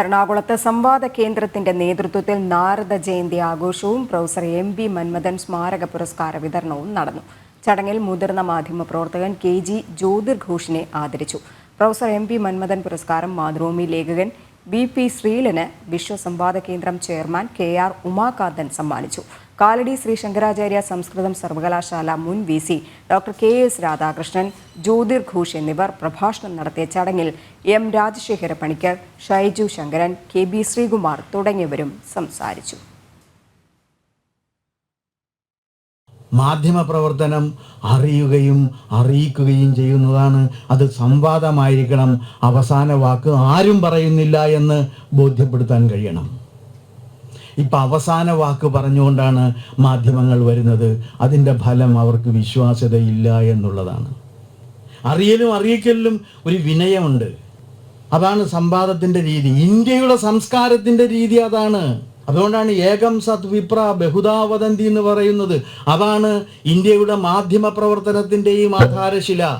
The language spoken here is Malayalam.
എറണാകുളത്ത് സംവാദ കേന്ദ്രത്തിന്റെ നേതൃത്വത്തിൽ നാരദ ജയന്തി ആഘോഷവും പ്രൊഫസർ എം ബി മന്മഥൻ സ്മാരക പുരസ്കാര വിതരണവും നടന്നു. ചടങ്ങിൽ മുതിർന്ന മാധ്യമപ്രവർത്തകൻ കെ ജി ജ്യോതിർഘോഷിനെ ആദരിച്ചു. പ്രൊഫസർ എം ബി മന്മഥൻ പുരസ്കാരം മാതൃഭൂമി ലേഖകൻ ബി പി ശ്രീലന് വിശ്വസംവാദ കേന്ദ്രം ചെയർമാൻ കെ ആർ ഉമാകാന്തൻ സമ്മാനിച്ചു. കാലടി ശ്രീ ശങ്കരാചാര്യ സംസ്കൃതം സർവകലാശാല മുൻ V C doctor K S Radhakrishnan Jyothir Ghosh എന്നിവർ പ്രഭാഷണം നടത്തിയ ചടങ്ങിൽ M Rajasekhara Panicker Shaiju Sankaran K B Sreekumar തുടങ്ങിയവരും സംസാരിച്ചു. മാധ്യമപ്രവർത്തനം അറിയുകയും അറിയിക്കുകയും ചെയ്യുന്നതാണ്. അത് സംവാദമായിരിക്കണം. അവസാന വാക്ക് ആരും പറയുന്നില്ല എന്ന് ബോധ്യപ്പെടുത്താൻ കഴിയണം. ഇപ്പം അവസാന വാക്ക് പറഞ്ഞുകൊണ്ടാണ് മാധ്യമങ്ങൾ വരുന്നത്. അതിന്റെ ഫലം അവർക്ക് വിശ്വാസ്യതയില്ല എന്നുള്ളതാണ്. അറിയലും അറിയിക്കലിലും ഒരു വിനയമുണ്ട്. അതാണ് സംവാദത്തിന്റെ രീതി. ഇന്ത്യയുടെ സംസ്കാരത്തിന്റെ രീതി അതാണ്. അതുകൊണ്ടാണ് ഏകം സത് വിപ്ര ബഹുദാവദന്തി എന്ന് പറയുന്നത്. അതാണ് ഇന്ത്യയുടെ മാധ്യമ പ്രവർത്തനത്തിന്റെയും ആധാരശില.